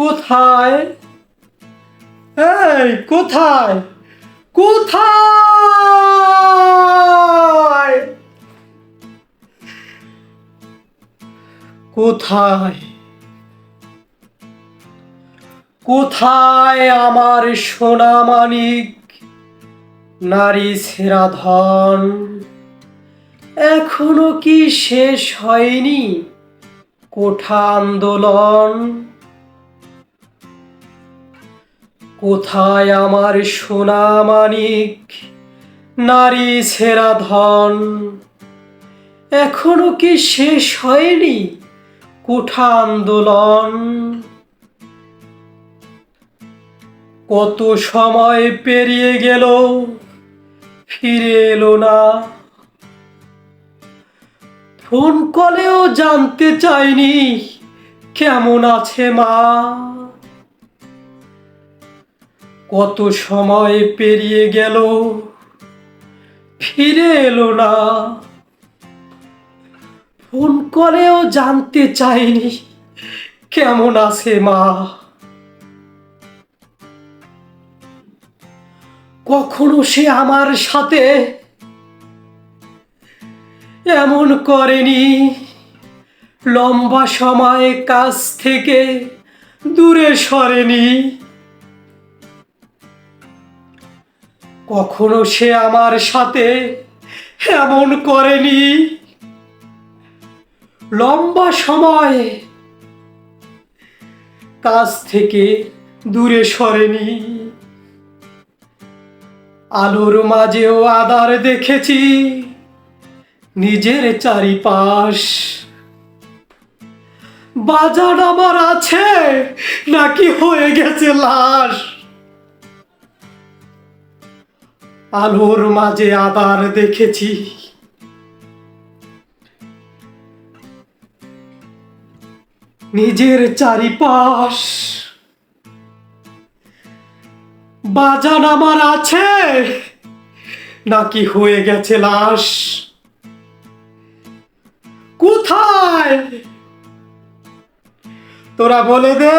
কোথায়? এই, কোথায়? কোথায়? কোথায়? কোথায় আমার সোনা মানিক নারী সেরা ধন এখনও কি শেষ হয়নি কোঠা আন্দোলন? কোথায় আমার সোনা মানিক নারী সেরা ধন? এখনও কি শেষ হয়নি কোঠা আন্দোলন কত সময় পেরিয়ে গেল, ফিরে এলো না। ফোন কলেও জানতে চাইনি কেমন আছে মা। কত সময় পেরিয়ে গেল, ফিরে এলো না। ফোন করেও জানতে চাইনি কেমন আছে মা। কখনো সে আমার সাথে এমন করেনি। লম্বা সময় কাছ থেকে দূরে সরেনি। কখনো সে আমার সাথে এমন করেনি। লম্বা সময় কাছ থেকে দূরে সরেনি। আলোর মাঝেও আদার দেখেছি নিজের চারিপাশ। বাজার আমার আছে, নাকি হয়ে গেছে লাশ? আলোর মাঝে আদার দেখেছি। নিজের চারিপাশ। বাজান আমার আছে, নাকি হয়ে গেছে লাশ? কোথায়? তোরা বলে দে,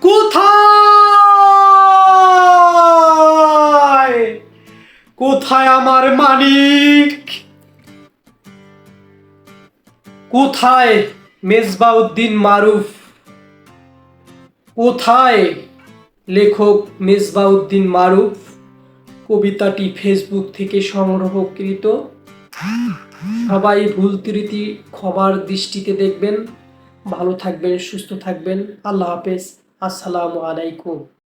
কোথায়? কোথায় আমার মানিক কোথায় মেজবাউদ্দিন মারুফ? কোথায় লেখক মেজবাউদ্দিন মারুফ? কবিতাটি ফেসবুক থেকে সংগ্রহকৃত। সবাই ভুল ত্রুটি খবর দৃষ্টিতে দেখবেন। ভালো থাকবেন, সুস্থ থাকবেন। আল্লাহ হাফেজ। আসসালামু আলাইকুম।